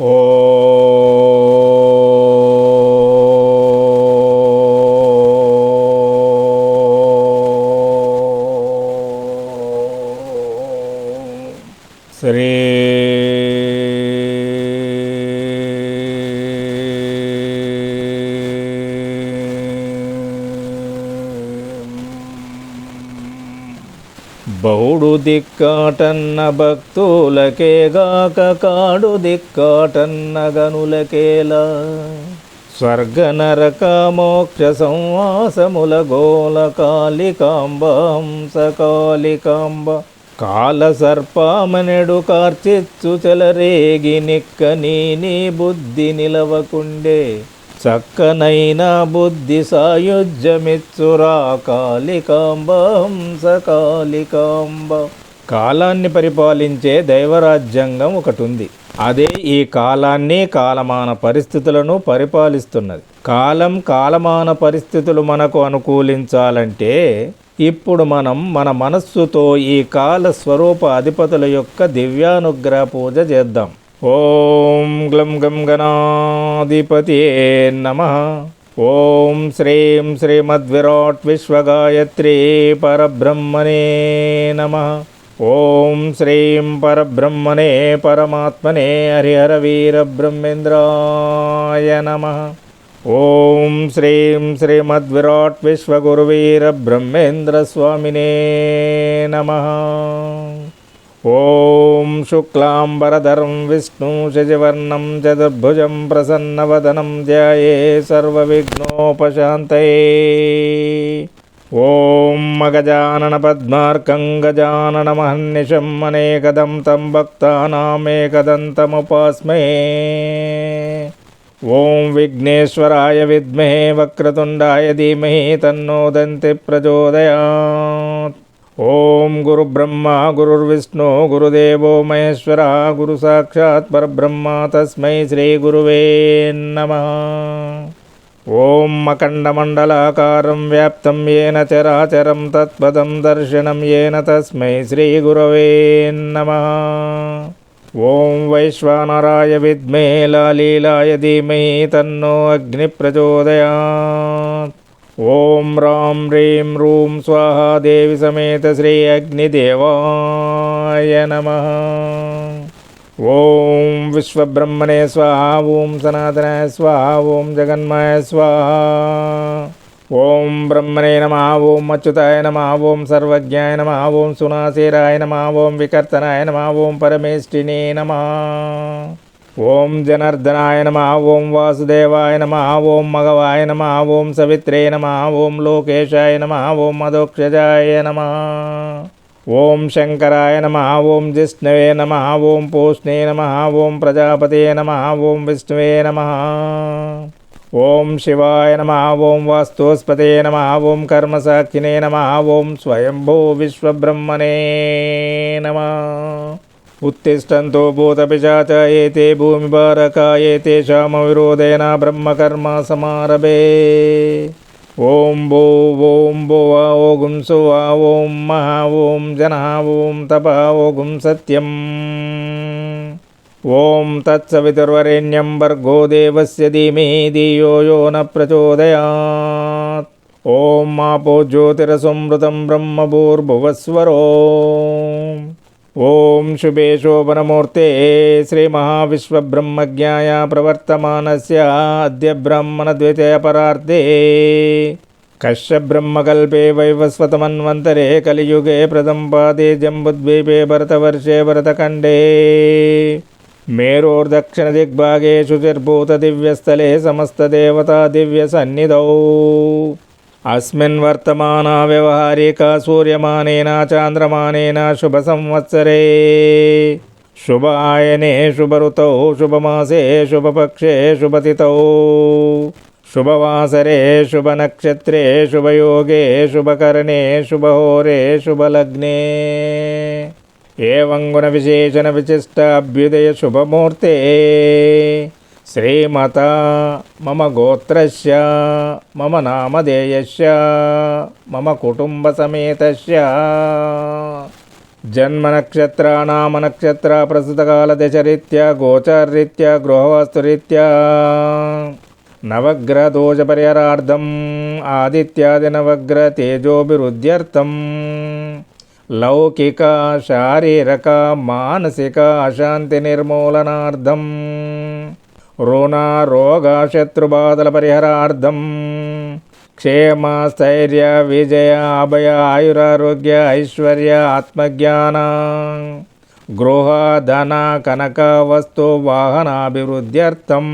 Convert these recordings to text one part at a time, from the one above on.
ఓ దిక్కాటన్న భక్తులకేగాక కాడు దిక్కాటన్న గనులకేలా స్వర్గ నరక మోక్ష సంవాసముల గోల కాళికాంబ హంస కాళికాంబ కాల సర్పామనెడు కార్చిచ్చు చెలరేగి నిక్క నీ నీ బుద్ధి నిలవకుండే. చక్కనైన బుద్ధి సాయుజ్యమిచ్చురా కాళికాంబ హంస కాళికాంబ కాలాన్ని పరిపాలించే దైవరాజ్యాంగం ఒకటి ఉంది అదే ఈ కాలాన్ని కాలమాన పరిస్థితులను పరిపాలిస్తున్నది. కాలం కాలమాన పరిస్థితులు మనకు అనుకూలించాలంటే ఇప్పుడు మనం మన మనస్సుతో ఈ కాల స్వరూప అధిపతుల యొక్క దివ్యానుగ్రహ పూజ చేద్దాం. ఓం గ్లం గం గణాధిపతి నమ. ఓం శ్రీం శ్రీమద్విరాట్ విశ్వగాయత్రీ పరబ్రహ్మణే నమ. ఓం శ్రీం పరబ్రహ్మణే పరమాత్మనే హరిహర వీరబ్రహ్మేంద్రాయ నమ. ఓం శ్రీం శ్రీమద్విరాట్ విశ్వగురువీరబ్రహ్మేంద్రస్వామినే నమ. ॐ शुक्लाम्बरधरं विष्णु शशिवर्णं चतुर्भुजं प्रसन्नवदनं ध्याये सर्वविघ्नोपशान्तये। ॐ मगजाननपद्मार्कं गजाननमहन्निशम् अनेकदं तं भक्तानामेकदन्तमुपास्मे। ॐ विघ्नेश्वराय विद्महे वक्रतुण्डाय धीमहि तन्नो दन्ति प्रचोदयात् ఓం గురుబ్రహ్మ గురుర్విష్ణు గురుదేవో మహేశ్వర గురు సాక్షాత్ పరబ్రహ్మ తస్మై శ్రీ గురువే నమ. ఓం అఖండమండలాకారం వ్యాప్తం ఏన చరాచరం తత్పదం దర్శనం ఏన తస్మై శ్రీ గురవే నమ. ఓం వైశ్వానరాయ విద్మే లాలీలాయ ధీమహి తన్నో అగ్ని ప్రచోదయాత్ ఓం రాం హ్రీం రూం స్వాహా దేవి సమేత శ్రీ అగ్నిదేవాయ నమ. ఓం విశ్వబ్రహ్మణే స్వాహా ఓం సనాతనాయ స్వాహా ఓం జగన్మాయ స్వాహా. ఓం బ్రహ్మణే నమ ఓం అచ్యుతాయ నమ ఓం సర్వజ్ఞాయ నమ ఓం సునాశీరాయ నమ ఓం వికర్తనాయ నమ ఓం పరమేష్ఠినే నమ. ఓం జనార్దనాయ నమ ఓం వాసుదేవాయ నమ ఓం మగవాయ నమ ఓం సవిత్రే నమ ఓం లోకేశాయ నమ ఓం మధోక్షజాయ నమ ఓం శంకరాయ నమ ఓం జిష్ణవే నమ ఓం పూష్ణే నమ ఓం ప్రజాపతే నమ ఓం విష్ణువే నమ ఓం శివాయ నమ ఓం వాస్తుస్పతే నమ ఓం కర్మసాక్షినే నమ ఓం స్వయంభూ విశ్వబ్రహ్మణే నమ ఉత్తిష్టంతో భూతపిశాచ ఏతే భూమిభారకా ఏతేషామవిరోధేన బ్రహ్మకర్మ సమారభే ఓం భూ ఓం భువ ఓగుం సువ ఓం మహా ఓం జన ఓం తప ఓగుం సత్యం ఓం తత్సవితుర్వరేణ్యం భర్గో దేవస్య ధీమహి ధియో యో న ప్రచోదయాత్ ఓం మాపో జ్యోతిరసంమృతం బ్రహ్మభూర్భువస్వరో ఓం శుభే శోభనమూర్తే శ్రీ మహావిశ్వబ్రహ్మజ్ఞాయ ప్రవర్తమానస్య అద్య బ్రాహ్మణద్వితయపరార్ధే కశ్యబ్రహ్మకల్పే వైవస్వతమన్వంతరే కలియుగే ప్రదంపాదే జంబుద్వీపే భరతవర్షే భరతఖండే. మేరోర్దక్షిణ దిగ్భాగే శుచిర్భూత దివ్యస్థలే సమస్తదేవతా దివ్యసన్నిధౌ అస్మిన్ వర్తమాన వ్యవహారిక సూర్యమానేన చాంద్రమానేన శుభ సంవత్సరే శుభాయనే శుభరుతౌ శుభమాసే శుభపక్షే శుభతిథౌ శుభవాసరే శుభనక్షత్రే శుభయోగే శుభకరణే శుభహోరే శుభలగ్నే ఏవం గుణ విశేషణ శ్రీమత మమ గోత్రస్య మమ నామధేయస్య మమ కుటుంబ సమేతస్య జన్మనక్షత్రానామనక్షత్ర ప్రస్తుతకాల దశరీత్యా గోచారరీత్యా గృహవాస్తురీత్యా నవగ్రహదోషపరిహారార్థం ఆదిత్యాది నవగ్రహ తేజోభివృద్ధ్యర్థం లౌకిక శారీరక మానసిక అశాంతి నిర్మూలనార్థం రుణ రోగ శత్రుబాధల పరిహారార్థం క్షేమ స్థైర్య విజయ అభయ ఆయురారోగ్య ఐశ్వర్య ఆత్మజ్ఞాన. గృహ ధన కనక వస్తు వాహనాభివృద్ధ్యర్థం.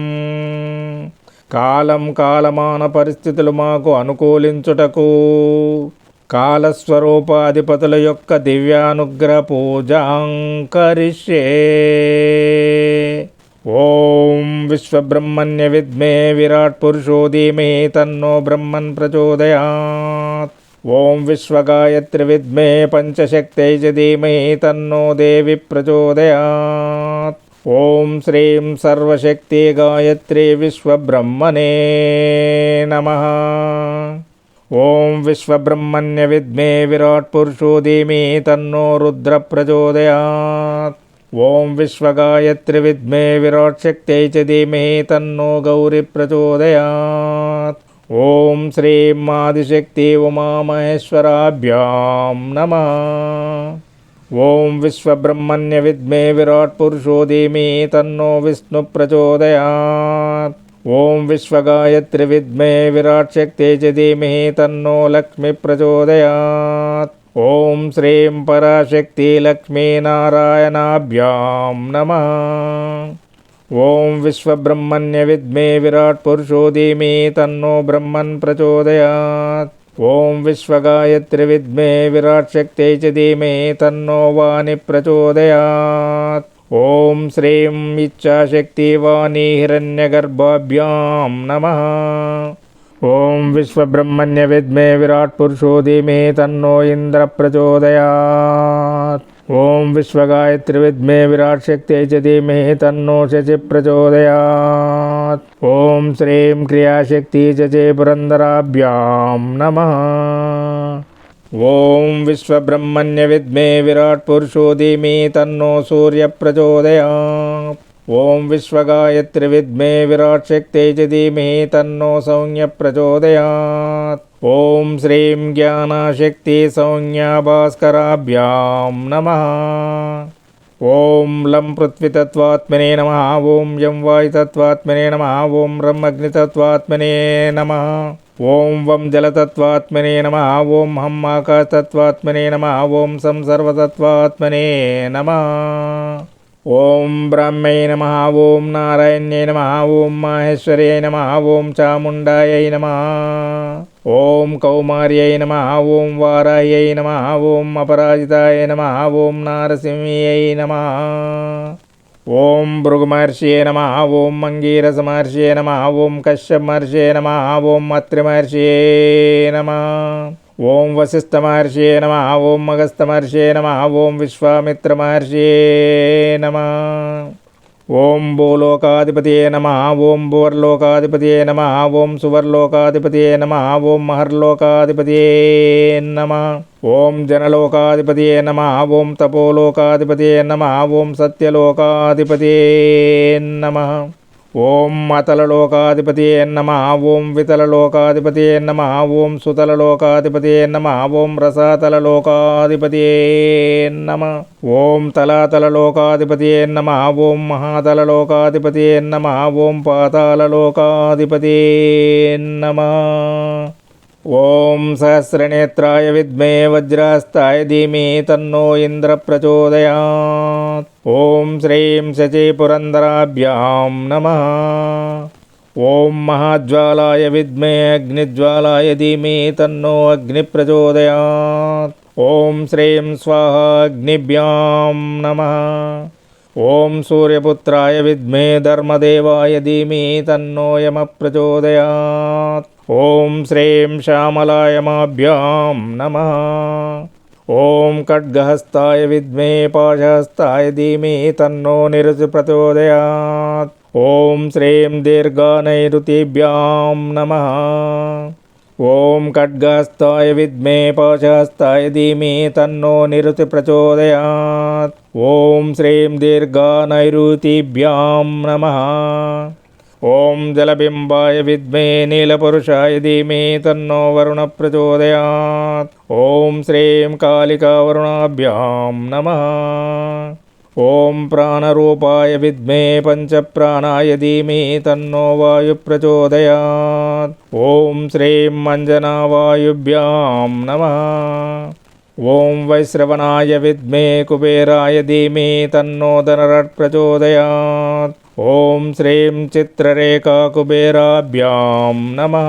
కాలం కాలమాన పరిస్థితులు మాకు అనుకూలించుటకు కాలస్వరూపాధిపతుల యొక్క దివ్యానుగ్రహ పూజాంకరిష్యే ఓం విశ్వబ్రహ్మణ్య విద్మే విరాట్ పురుషో ధీమహి తన్నో బ్రహ్మన్ ప్రచోదయాత్ ఓం విశ్వగాయత్రి విద్మే పంచశక్తై చ ధీమహి తన్నో దేవి ప్రచోదయాత్ ఓం శ్రీం సర్వశక్తి గాయత్రి విశ్వబ్రహ్మణే నమః ఓం విశ్వబ్రహ్మణ్య విద్మే విరాట్ పురుషో ధీమి తన్నో రుద్ర ప్రచోదయాత్ ఓం విశ్వగాయత్రి విద్మే విరాట్ శక్త్యై చ ధీమహి తన్నో గౌరి ప్రచోదయాత్ ఓం శ్రీం ఆదిశక్తి ఉమామహేశ్వరాభ్యాం నమః ఓం విశ్వబ్రహ్మణ్య విద్మే విరాట్ పురుషో ధీమి తన్నో విష్ణు ప్రచోదయాత్ ఓం విశ్వగాయత్రి విద్మే విరాట్ శక్తి చ ధీమహి తన్నో లక్ష్మి ప్రచోదయాత్ ఓం శ్రీం పరాశక్తి లక్ష్మీనారాయణాభ్యాం నమ ఓం విశ్వబ్రహ్మణ్య విద్మే విరాట్ పురుషో ధీమి తన్నో బ్రహ్మన్ ప్రచోదయాత్. ఓం విశ్వగాయత్రి విద్మే విరాట్ శక్తి చ ధీమహి తన్నో వాణి ప్రచోదయాత్ ఓం శ్రీం ఇచ్ఛాశక్తి వాణి హిరణ్యగర్భాభ్యాం నమ ఓం విశ్వబ్రహ్మణ్య విద్మే విరాట్ పురుషో ధీమే తన్నో ఇంద్ర ప్రచోదయాత్ ఓం విశ్వగాయత్రి విద్మే విరాట్ శక్తి చ ధీమే తన్నో శచి ప్రచోదయాత్ ఓం శ్రీం క్రియాశక్తి చే పురందరాభ్యాం నమ ఓం విశ్వబ్రహ్మణ్య విద్మే విరాట్ పురుషో ధీమి తన్నో సూర్య ప్రచోదయాత్ ఓం విశ్వగాయత్రి విద్మే విరాట్ శక్తి చ ధీమహి తన్నో సౌమ్య ప్రచోదయాత్ ఓం శ్రీం జ్ఞానశక్తి సౌమ్య భాస్కరాభ్యాం నమ ఓం లం పృథ్వీతత్వాత్మనే నమ ఓం బ్రహ్మై నమ ఓం నారాయణ్యై నమ ఓం మాహేశ్వర్యై నమ ఓం చాముండాయై నమ. ఓం కౌమార్యై నమ ఓం వారాయై నమ ఓం అపరాజితాయ నమ ఓం నారసింహ్యై నమ. ఓం భృగుమహర్షియే నమ ఓం మంగీరస మహర్షియే నమ ఓం కశ్యప మహర్షియే నమ ఓం అత్రి మహర్షియే నమ. ఓం వశిష్ఠ మహర్షియే నమ ఓం అగస్త మహర్షియే నమ ఓం విశ్వామిత్ర మహర్షియే నమ. ఓం భూలోకాధిపతియే నమ ఓం భువర్లోకాధిపతియే నమ ఓం సువర్లోకాధిపతియే నమ ఓం మహర్లోకాధిపతియే నమ. ఓం జనలోకాధిపతియే నమ ఓం తపోలోకాధిపతియే నమ ఓం సత్యలోకాధిపతియే నమ. ఓం అతలలోకాధిపతియే నమ ఓం వితలలోకాధిపతియే నమ ఓం సుతలలోకాధిపతియే నమ ఓం రసాతలలోకాధిపతియే నమ ఓం తలాతలలోకాధిపతియే నమ ఓం మహాతలలోకాధిపతియే నమ ఓం పాతాళలోకాధిపతియే నమ ఓం సహస్రనేత్రాయ విద్మే వజ్రాస్తాయ ధీమి తన్నో ఇంద్ర ప్రచోదయాత్ ఓం శ్రీం శచీ పురందరాభ్యాం నమ ఓం మహాజ్వాలాయ విద్మే అగ్నిజ్వాలాయ ధీమి తన్నో అగ్ని ప్రచోదయాత్ ఓం శ్రీం స్వాహాగ్నిభ్యాం నమ ఓం సూర్యపుత్రాయ విద్మే ధర్మదేవాయ ధీమి తన్నో యమ ప్రచోదయాత్ ఓం శ్రీం శ్యామలాయమాభ్యాం నమ ఓం ఖడ్గహస్తాయ విద్మే పాశహస్తాయ ధీమి తన్నో నిరుతి ప్రచోదయాత్ ఓం ॐ खड्गस्ताय विद्मे पाशस्ताय धीमे तन्नो निरुतिप्रचोदयात् ॐ श्रीं दीर्घानैरुतिभ्यां नमः। ॐ जलबिम्बाय विद्मे नीलपुरुषाय धीमे तन्नो वरुणप्रचोदयात्। ॐ श्रीं कालिकावरुणाभ्यां नमः। ॐ प्राणरूपाय विद्मे पञ्चप्राणाय धीमे तन्नो वायुप्रचोदयात्। ॐ श्रीं मञ्जनावायुभ्यां नमः। ॐ वैश्रवणाय विद्मे कुबेराय धीमे तन्नो धनरट्प्रचोदयात् ॐ श्रीं चित्ररेखाकुबेराभ्यां नमः।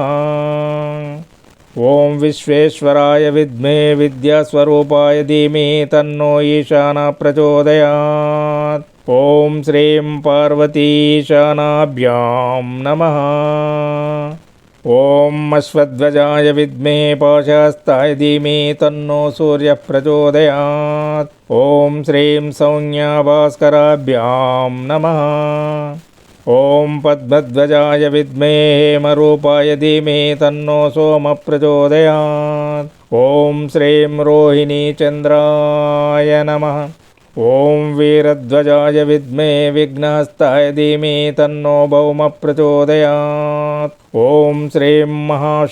ధనరట్ ప్రచోదయాత్ ఓం శ్రీం చిత్రరేఖా కుబేరాభ్యాం నమ ఓం విశ్వేశ్వరాయ విద్మే విద్యాస్వరూపాయ ధీమే తన్నో ఈశాన ప్రచోదయాత్ ఓం శ్రీం పార్వతీశానాభ్యాం నమ ఓం అశ్వధ్వజాయ విద్మే పాశాస్తాయ ధీమే తన్నో సూర్య ప్రచోదయాత్ ఓం శ్రీం సౌజ్ఞా భాస్కరాభ్యాం నమ ఓం పద్మధ్వజాయ విద్మే హేమరూపాయ ధీమే తన్నో సోమ ప్రచోదయాత్ ఓం శ్రీం రోహిణీ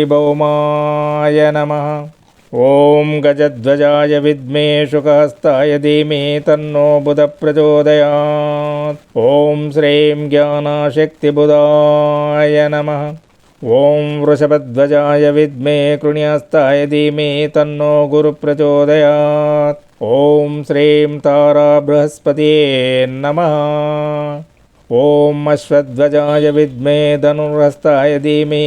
చంద్రాయ నమ ఓం వీరధ్వజాయ విద్మే విఘ్నహస్తాయ ధీమే తన్నో భౌమ ప్రచోదయాత్ ఓం శ్రీం మహాశక్తి భౌమాయ నమః ఓం గజధ్వజాయ విద్మే శుకహస్తాయ ధీమే తన్నో బుధ ప్రచోదయాత్ ఓం శ్రీం జ్ఞానశక్తిబుధాయ నమ ఓం వృషభధ్వజాయ విద్మే కృణ్యస్తాయ ధీమే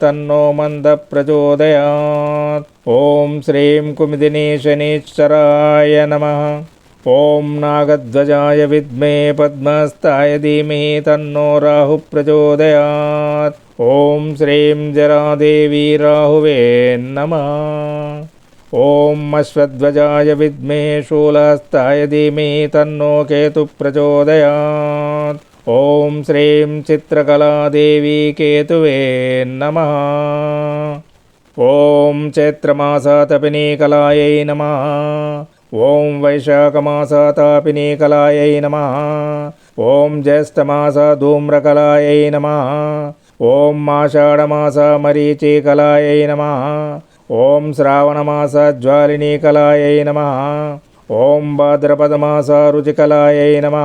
తన్నో గురు ప్రచోదయాత్ ఓం శ్రీం తారా బృహస్పతే నమ ఓం అశ్వధ్వజాయ విద్మే ధనుర్హస్తాయ ధీమే తన్నో శుక్ర ప్రచోదయాత్ ఓం శ్రీం సుకీర్తి శుక్రాయ నమ ఓం కాగధ్వజాయ విద్మే ఖడ్గస్తాయ ధీమే తన్నో మంద ప్రచోదయాత్ ఓం శ్రీం కుమిదిని శనీశ్వరాయ నమ ఓం నాగధ్వజాయ విద్మే పద్మస్తాయ ధీమే తన్నో రాహు ప్రచోదయాత్. ఓం శ్రీం జరాదేవి రాహువే నమ. ఓం అశ్వధ్వజాయ విద్మే శూలహస్తాయ ధీమే తన్నో కేతు ప్రచోదయాత్ ఓం శ్రీం నమ. ఓం చైత్రమాసాతపినీ నమ. ఓం వైశాఖమాసాతాపినీ నమ. ఓం శ్రావణమాస జ్వాలినీ నమ. ఓం భాద్రపదమాస రుచికళాయై నమ.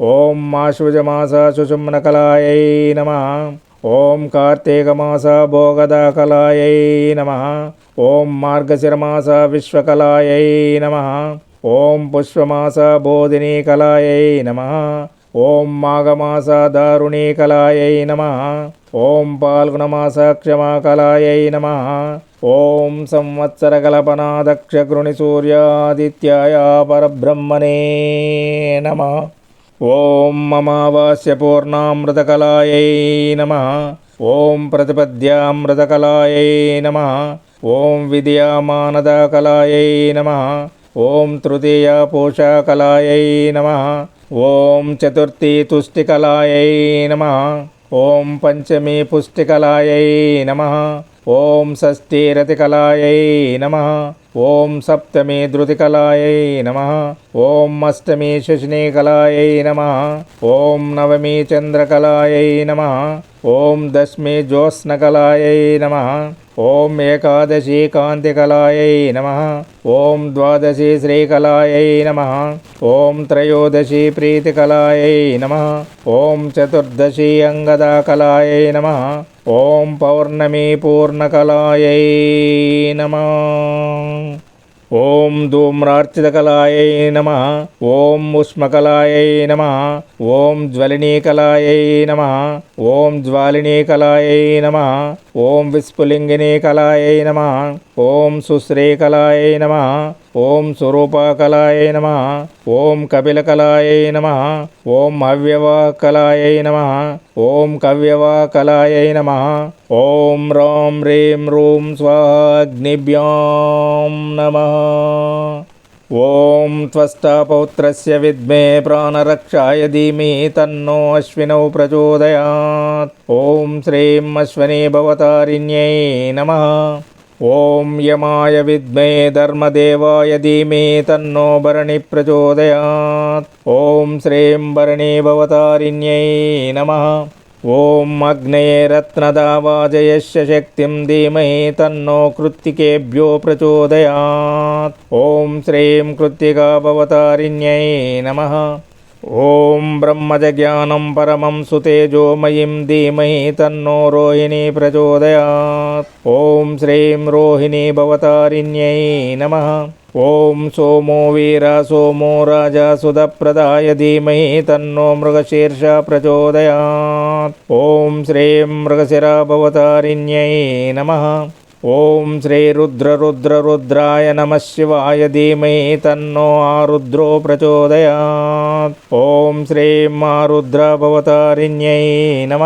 ఓం ఆశ్వజమాస సుషుమ్నకళాయై నమ. ఓం కార్తీకమాస భోగదాకళాయై నమ. ఓం మార్గశిరమాస విశ్వకళాయై నమ ఓం పుష్పమాస బోధినీకలాయై నమ ఓం మాఘమాస దారుణీకలాయై నమ ఓం పాల్గుణమాస క్షమాకళాయై నమ. ఓం సంవత్సర కల్పనా దక్ష సూర్యాదిత్యాయ పరబ్రహ్మణే నమ. ఓం మమావాస్య పూర్ణామృతకళాయై నమ. ఓం ప్రతిపద్యామృతకళాయై నమ. ఓం విద్యామానదకళాయై నమ. ఓం తృతీయ పోషకళాయై నమ. ఓం చతుర్థీ తుష్టికళాయై నమ. ఓం పంచమీ పుష్టికళాయై నమ. ఓం షష్ఠీరతికలాయై నమ. ఓం సప్తమి ధృతికలాయై నమ. ఓం అష్టమి శశినీకలాయై నమ. ఓం నవమి చంద్రకలాయై నమ. ఓం దశమి జ్యోత్స్నకలాయై నమ. ఓం ఏకాదశి కాంతికలాయై నమ. ఓం ద్వాదశి శ్రీకళాయై నమ. ఓం త్రయోదశి ప్రీతికలాయై నమ. ఓం చతుర్దశి అంగదాకలాయై నమ. ఓం పౌర్ణమి పూర్ణకలాయై నమ. ఓం ధూమ్రార్చితకలాయై నమ. ఓం ఉష్మకలాయై నమ. ఓం జ్వలినీకలాయై నమ. ఓం జ్వాలినీకలాయై నమ. ఓం విస్ఫులింగిని కళాయై నమ ఓం సుశ్రీకళాయై నమ ఓం స్వరూపకళాయై నమ ఓం కపిలకళాయై నమ ఓం అవ్యవకళాయై నమ ఓం కవ్యవకళాయై నమ ఓం రాం హ్రీం రూం స్వాగ్నిభ్యాం నమ. ఓం త్వస్తాపౌత్రస్య విద్మే ప్రాణరక్షాయ ధీమి తన్నో అశ్వినౌ ప్రచోదయాత్. ఓం శ్రీం అశ్వనీ భవతారిణ్యై నమ. ఓం యమాయ విద్మే ధర్మదేవాయ ధీమి తన్నో భరణి ప్రచోదయాత్. ఓం శ్రీం భరణీ భవతారిణ్యై నమ. ఓం అగ్నయే రత్నదావాజయస్య శక్తిం ధీమహి తన్నో కృత్తికేభ్యో ప్రచోదయాత్. ఓం శ్రీం కృత్తికా భవతారిణ్యై నమ ఓం బ్రహ్మజజ్ఞానం పరమం సుతేజోమయీం ధీమహి తన్నో రోహిణీ ప్రచోదయాత్. ఓం శ్రీం రోహిణీ భవతారిణ్యై నమ. ఓం సోమో వీర సోమో రాజా సుధప్రదాయ ధీమహి తన్నో మృగశీర్ష ప్రచోదయాత్. ఓం శ్రీం మృగశిరా భవతారిణ్యై నమ. ఓం శ్రీ రుద్ర రుద్ర రుద్రాయ నమ శివాయ ధీమహి తన్నో ఆరుద్రో ప్రచోదయాత్. ఓం శ్రీం ఆరుద్ర భవతారిణ్యై నమ.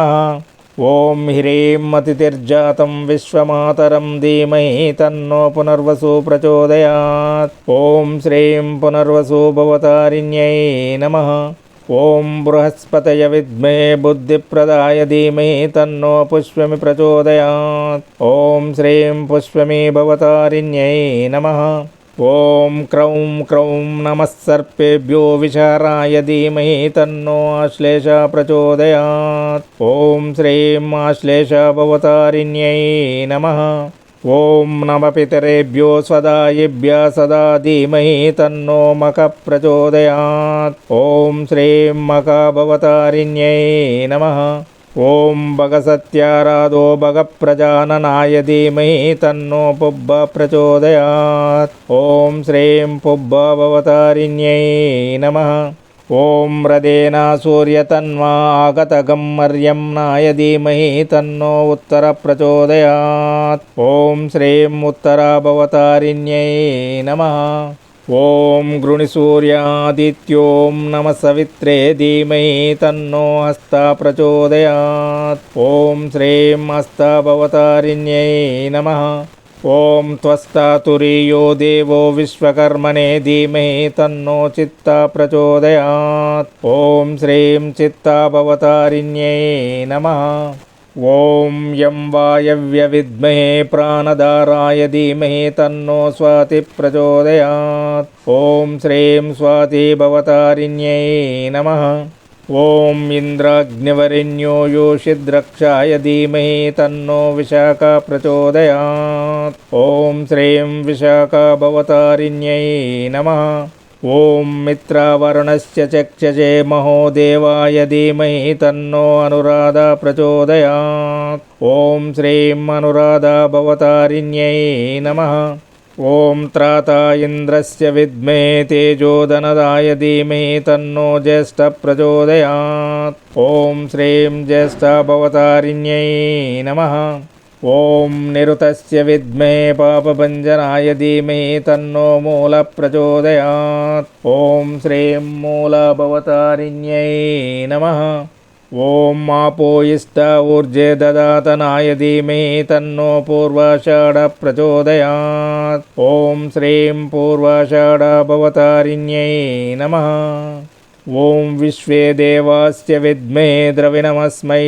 ఓం హ్రీం అతిథిర్జాతం విశ్వమాతరం ధీమహి తన్నో పునర్వసు ప్రచోదయాత్. ఓం శ్రీం పునర్వసు భవతారిణ్యై నమ. ఓం బృహస్పతయ విద్మే బుద్ధిప్రదాయ ధీమహి తన్నో పుష్పమి ప్రచోదయాత్ ఓం శ్రీం పుష్పమి భవతారిణ్యై నమ ఓం క్రౌం క్రౌం నమः సర్పేభ్యో విచారాయ ధీమహి తన్నో ఆశ్లేష ప్రచోదయాత్ ఓం శ్రీం ఆశ్లేష భవతారిణ్యై నమః ఓం నమ పితరేభ్యో స్వదాయిభ్య సదా ధీమహి తన్నో మక ప్రచోదయాత్. ఓం శ్రీం మకాభవతారిణ్యై నమ. ఓం భగసత్యారాధో భగ ప్రజాననాయ ధీమహి తన్నో పుబ్బ ప్రచోదయాత్. ఓం శ్రీం పుబ్బ భవతారిణ్యై నమ. ఓం రదేనా సూర్యతన్వా ఆగతగం మర్యం నాయ ధీమహి తన్నో ఉత్తర ప్రచోదయాత్. ఓం శ్రీం ఉత్తరాభవతారిణ్యై నమ నమః. ఓం గృణిసూర్యాదిత్యోం నమ సవిత్రే ధీమహి తన్నో హస్త ప్రచోదయాత్. ఓం శ్రీం హస్తభవతారిణ్యై నమ. ఓం త్వస్తాతురీయో దేవో విశ్వకర్మణే ధీమహి తన్నో చిత్త ప్రచోదయాత్. ఓం శ్రీం చిత్త నమ. ఓం యం వాయవ్య విద్మహే ప్రాణదారాయ ధీమహి తన్నో స్వాతి ప్రచోదయాత్. ఓం శ్రీం స్వాతి భవతారిణ్యై నమః. ఓం ఇంద్రాగ్నివరిణ్యో యోషిద్రక్షాయ ధీమహి తన్నో విశాఖ ప్రచోదయాత్. ఓం శ్రీం విశాఖభవతారిణ్యై నమ. ఓం మిత్రావరుణస్య చక్షజే మహోదేవాయ ధీమహి తన్నో అనురాధ ప్రచోదయాత్. ఓం శ్రీం అనురాధ భవతారిణ్యై నమః. ఓం త్రాతా ఇంద్రస్య విద్మే తేజోదనదాయ ధీమహి తన్నో జ్యేష్ఠ ప్రచోదయాత్. ఓం శ్రీం జ్యేష్ఠ భవతారిణ్యై నమః. ఓం నిరుతస్య విద్మే పాపభంజనాయ ధీమహి తన్నో మూల ప్రచోదయాత్. ఓం శ్రీం మూల భవతారిణ్యై నమః ఓం ఆపో ఇష్ట ఊర్జే దదాతనాయ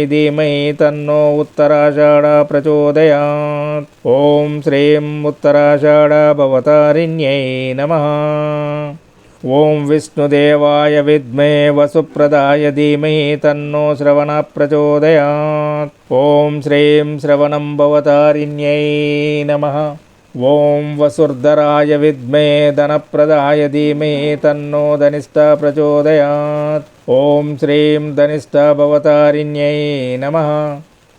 ధీమహి తన్నో పూర్వాషాఢ ప్రచోదయాత్. ఓం శ్రీం పూర్వాషాఢ భవతారిణ్యై నమః. ఓం విశ్వే దేవాస్య విద్మే ద్రవిణమస్మై ఓం విష్ణుదేవాయ విద్మే వసుప్రదాయ ధీమహి తన్నో శ్రవణ ప్రచోదయాత్. ఓం శ్రీం శ్రవణం భవతారిణ్యై నమ. ఓం వసుర్ధరాయ విద్మే ధనప్రదాయ ధీమహి తన్నో ధనిష్ట ప్రచోదయాత్. ఓం శ్రీం ధనిష్ట భవతారిణ్యై నమ.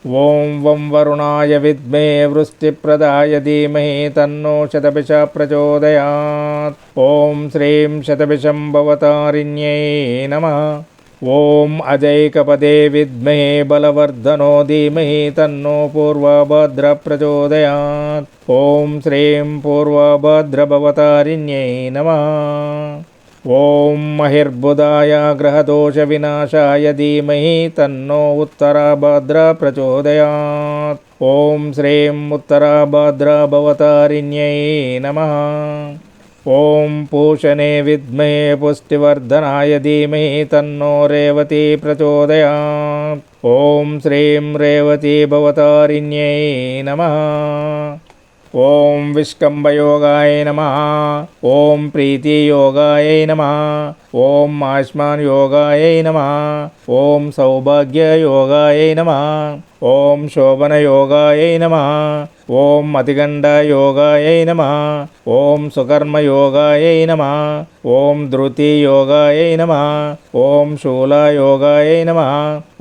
ఓం వం వరుణాయ విద్మే వృష్టిప్రదాయ ధీమహి తన్నో శతభిష ప్రచోదయాత్ ఓం శ్రీం శతభిషం భవతారిణ్యై నమః ఓం అజైకపదే విద్మహే బలవర్ధనో ధీమహి తన్నో పూర్వభద్ర ప్రచోదయాత్ ఓం శ్రీం పూర్వభద్రభవతారిణ్యై నమ ఓం మహిర్బుధాయ గ్రహదోష వినాశాయ ధీమహి తన్నో ఉత్తరాభద్ర ప్రచోదయాత్ ఓం శ్రీం ఉత్తరాభద్ర భవతారిణ్యై నమ ఓం పూషణే విద్మహే పుష్టివర్ధనాయ ధీమహి తన్నో రేవతి ప్రచోదయాత్ ఓం శ్రీం రేవతి భవతారిణ్యై నమ ఓం విష్కంభయోగాయ నమ. ఓం ప్రీతియోగాయ నమ. ఓం ఆయుష్మాన్ యోగాయ నమ. ఓం సౌభాగ్యయోగాయ నమ. ఓం శోభనయోగాయ నమ. ఓం అతిగండయోగాయ నమ. ఓం సుకర్మయోగాయ నమ. ఓం ధృతియోగాయ నమ. ఓం శూలయోగాయ నమ.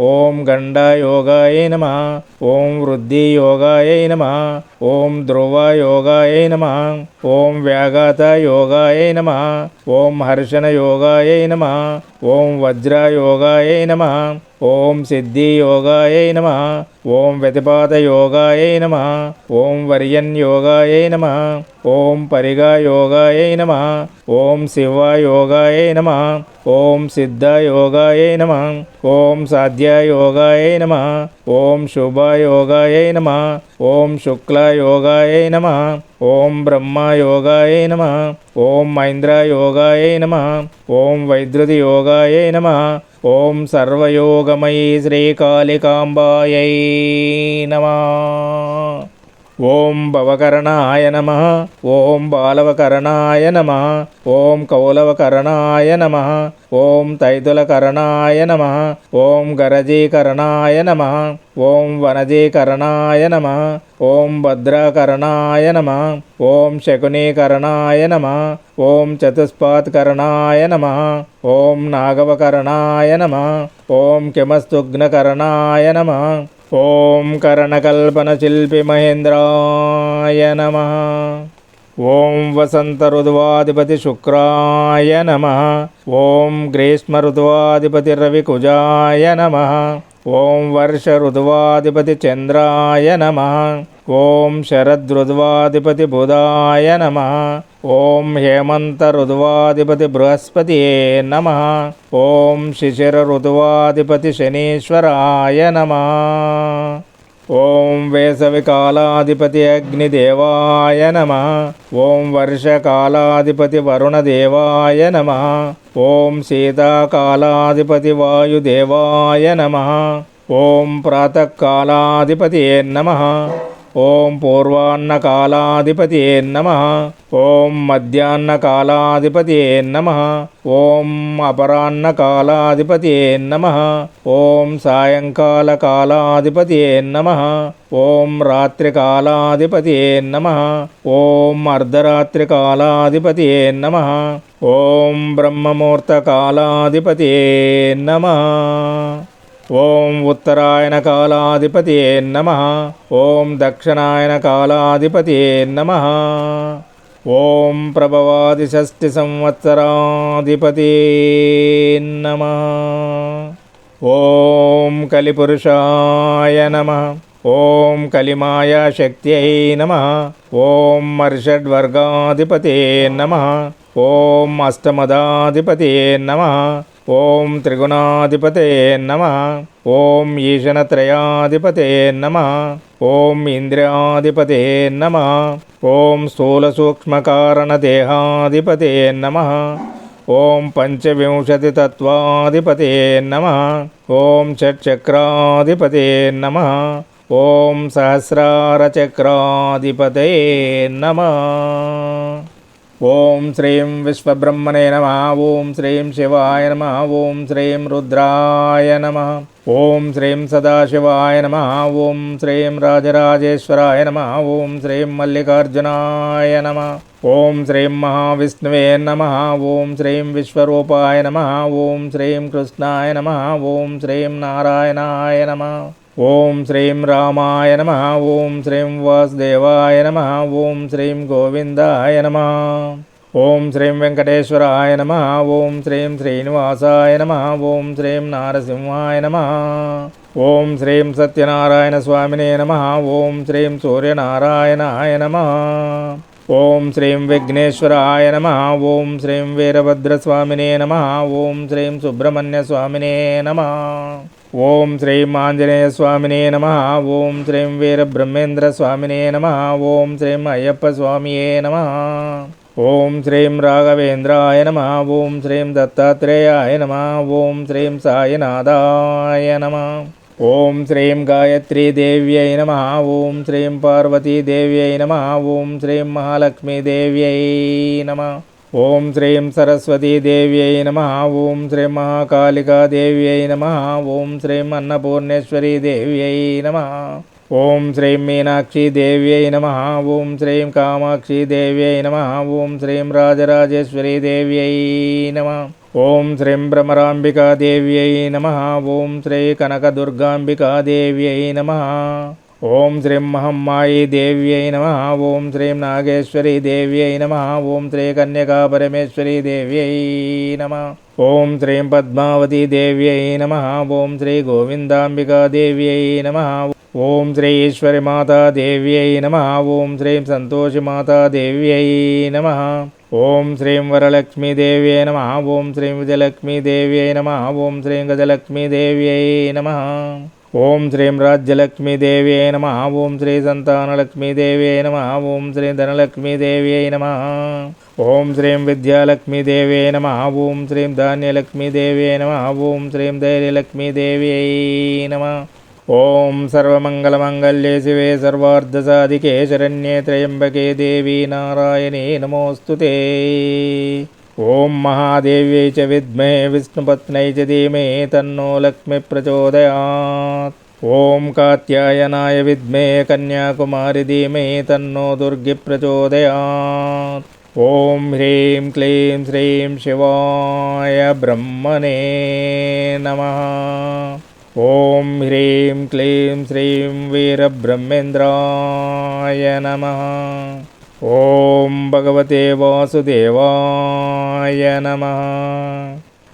ఓం గండయోగాయ నమ. ఓం వృద్ధి యోగాయ నమ. ఓం ధ్రువ యోగాయ నమ. ఓం వ్యాఘాత యోగాయ నమ. ఓం హర్షణ యోగాయ నమ. ఓం వజ్ర యోగాయ నమ. ఓం సిద్ధి యోగాయ నమ. ఓం వ్యతిపాత యోగాయ నమ. ఓం వర్యన్ యోగాయ నమ. ఓం పరిగాయోగాయ నమ ఓం శివయోగాయ నమ ఓం సిద్ధయోగాయ నమ ఓం సాధ్యయోగాయ నమ ఓం శుభయోగాయ నమ ఓం శుక్లయోగాయ నమ ఓం బ్రహ్మయోగాయ నమ ఓం మైంద్రయోగాయ నమ ఓం వైద్యుతి యోగాయ నమ ఓం సర్వయోగమయీ శ్రీకాళికాంబాయై నమ ఓం భవకరణాయ నమ ఓం బాలవకరణాయ నమ ఓం కౌలవకరణాయ నమ ఓం తైతులకరణాయ నమ ఓం గరజీకరణాయ నమ ఓం వనజీకరణాయ నమ ఓం భద్రాకరణాయ నమ ఓం శకునీకరణాయ నమ ఓం చతుష్పాత్కరణాయ నమ ఓం నాగవకరణాయ నమ ఓం కిమస్తుగ్నకరణాయ నమ ఓం కరణకల్పనశిల్పి మహేంద్రాయ నమ. ఓం వసంత ఋతువాధిపతి శుక్రాయ నమ. ఓం గ్రీష్మ ఋతువాధిపతి రవికుజాయ నమ. ఓం వర్ష ఋతువాధిపతి చంద్రాయ నమ. ఓం శరద్ ఋతువాధిపతి బుధాయ నమ. ఓం హేమంత ఋతువాధిపతి బృహస్పతి నమ. ఓం శిశిర ఋతువాధిపతి శనీశ్వరాయ నమ. ఓం వేసవికాలాధిపతి అగ్నిదేవాయ నమ. ఓం వర్షకాలాధిపతి వరుణదేవాయ నమ. ఓం శీతాకాలాధిపతి వాయుదేవాయ నమ. ఓం ప్రాతకాలాధిపతి నమ. ఓం పూర్వాన్నకాలాధిపతి నమ. ఓం మధ్యాహ్నకాలాధిపతి నమ. ఓం అపరాహ్నకాలాధిపతి నమ. ఓం సాయంకాలకాలాధిపతి నమ. ఓం రాత్రికాలాధిపతి నమ. ఓం అర్ధరాత్రికాలాధిపతి నమ. ఓం బ్రహ్మముహూర్తకాలాధిపతి నమ. ఓం ఉత్తరాయణ కాలాధిపతి నమ. ఓం దక్షిణాయన కాలాధిపతి నమ. ఓం ప్రభవాది షష్ఠి సంవత్సరాధిపతి నమ. ఓం కలిపురుషాయ నమ. ఓం కలిమాయా శక్త్యై నమ. ఓం మర్షడ్వర్గాధిపతే నమ. ఓం అష్టమదాధిపతే నమ. ఓం త్రిగుణాధిపతే నమ. ఓం ఈశనత్రయాధిపతే నమ. ఓం ఇంద్రియాధిపతే నమ. ఓం స్థూలసూక్ష్మకారణదేహాధిపతే నమ. ఓం పంచవింశతితత్వాధిపతే నమ. ఓం షట్చక్రాధిపతే నమ. ఓం సహస్రారచక్రాధిపతే నమ. ఓం శ్రీం విశ్వబ్రహ్మణే నమ ఓం శ్రీం శివాయ నమ ఓం శ్రీం రుద్రాయ నమ ఓం శ్రీం సదాశివాయ నమ ఓం శ్రీం రాజరాజేశ్వరాయ నమ ఓం శ్రీం మల్లికార్జునాయ నమ ఓం శ్రీం మహావిష్ణువే నమ ఓం శ్రీం విశ్వరూపాయ నమ ఓం శ్రీం కృష్ణాయ నమ ఓం శ్రీం నారాయణాయ నమ ఓం శ్రీం రామాయ నమ ఓం శ్రీం వాసుదేవాయ నమ ఓం శ్రీం గోవిందాయ నమ ఓం శ్రీం వెంకటేశ్వరాయ నమ ఓం శ్రీం శ్రీనివాసాయ నమ ఓం శ్రీం నారసింహాయ నమ ఓం శ్రీం సత్యనారాయణ స్వామినే నమ ఓం శ్రీం సూర్యనారాయణాయ నమ ఓం శ్రీం విఘ్నేశ్వరాయ నమ ఓం శ్రీం వీరభద్రస్వామినే నమ ఓం శ్రీం సుబ్రహ్మణ్య స్వామినే నమ ఓం శ్రీం ఆంజనేయ స్వామినే నమ. ఓం శ్రీం వీరబ్రహ్మేంద్ర స్వామినే నమ. ఓం శ్రీం అయ్యప్ప స్వామియే నమ. ఓం శ్రీం రాఘవేంద్రాయ నమ. ఓం శ్రీం దత్తాత్రేయాయ నమ. ఓం శ్రీం సాయినాథాయ నమ. ఓం శ్రీం గాయత్రీదేవ్యై నమ. ఓం శ్రీం పార్వతీదేవ్యై నమ. ఓం శ్రీం మహాలక్ష్మీదేవ్యై నమ. ఓం శ్రీం సరస్వతీదేవ్యై నమ ఓం శ్రీం మహాకాళికాదేవ్యై నమ ఓం శ్రీం అన్నపూర్ణేశ్వరీదేవ్యై నమ ఓం శ్రీం మీనాక్షీదేవ్యై నమ ఓం శ్రీం కామాక్షీదేవ్యై నమ ఓం శ్రీం రాజరాజేశ్వరీదేవ్యై నమ ఓం శ్రీం భ్రమరాంబికాదేవ్యై నమ ఓం శ్రీ కనకదుర్గాంబికాదేవ్యై నమ. ఓం శ్రీం మహమ్మాయి దేవ్యై నమ ఓం శ్రీం నాగేశ్వరి దేవ్యై నమ ఓం శ్రీ కన్యకా పరమేశ్వరి దేవ్యై నమ ఓం శ్రీం పద్మావతి దేవ్యై నమ ఓం శ్రీ గోవిందాంబికా దేవ్యై నమ ఓం శ్రీ ఈశ్వరి మాతా దేవ్యై నమ ఓం శ్రీం సంతోషి మాతా దేవ్యై నమ ఓం శ్రీం వరలక్ష్మీదేవ్యై నమ ఓం శ్రీం విజయలక్ష్మీదేవ్యై నమ ఓం శ్రీం గజలక్ష్మీదేవ్యై నమ ఓం శ్రీం రాజ్యలక్ష్మీదేవ్యే నమ. ఓం శ్రీ సంతానలక్ష్మీదేవ్యే నమ. ఓం శ్రీ ధనలక్ష్మీదేవ్యే నమ. ఓం శ్రీం విద్యాలక్ష్మీదేవ్యే నమ. ఓం శ్రీం ధాన్యలక్ష్మీదేవ్యే నమ. ఓం శ్రీం ధైర్యలక్ష్మీదేవ్యే నమ. ఓం సర్వమంగళమంగళ్యే శివే సర్వార్ధసాధికే శరణ్యే త్రయంబకే దేవీ నారాయణే నమోస్తుతే. ఓం మహాదేవ్యై చ విద్మే విష్ణుపత్నై చ ధీమే తన్నో లక్ష్మి ప్రచోదయాత్. ఓం కాత్యాయనాయ విద్మే కన్యాకుమారి ధీమే తన్నో దుర్గి ప్రచోదయాత్. ఓం హ్రీం క్లీం శ్రీం శివాయ బ్రహ్మణే నమ. ఓం హ్రీం క్లీం శ్రీం వీరబ్రహ్మేంద్రాయ నమ. ఓం భగవతే వాసుదేవాయ నమ.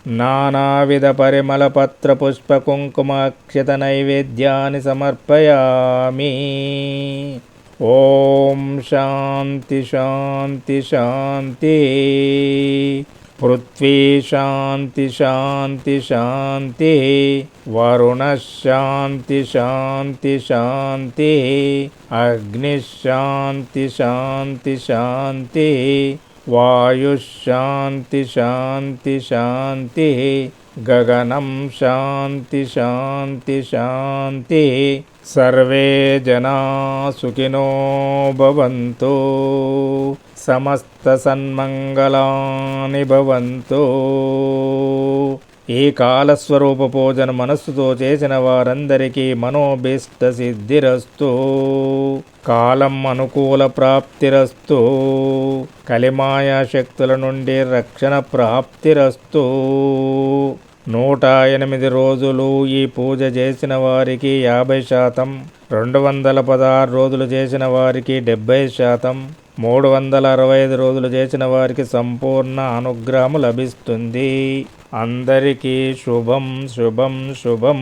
నానావిధ పరిమళ పత్రపుష్ప కుంకుమక్షిత నైవేద్యాన్ని సమర్పయామి. ఓం శాంతి శాంతి శాంతి. पृथ्वी शान्ति शान्ति शान्तिः वरुणश्शान्तिशान्ति शान्तिः अग्निशान्ति शान्ति शान्तिः अग्निश्शान्ति शान्ति शान्तिः गगनं शान्ति शान्ति शान्तिः सर्वे जना सुखिनो भवन्तु సన్మంగళాని భవంతు. ఈ కాలస్వరూప పూజను మనస్సుతో చేసిన వారందరికీ మనోభీష్ట సిద్ధిరస్తు కాలం అనుకూల ప్రాప్తిరస్తు. కలిమాయా శక్తుల నుండి రక్షణ ప్రాప్తిరస్తు. నూట ఎనిమిది రోజులు ఈ పూజ చేసిన వారికి యాభై శాతం రెండు వందల పదహారు రోజులు చేసిన వారికి డెబ్బై శాతం మూడు వందల అరవై ఐదు రోజులు చేసిన వారికి సంపూర్ణ అనుగ్రహం లభిస్తుంది. అందరికీ శుభం శుభం శుభం.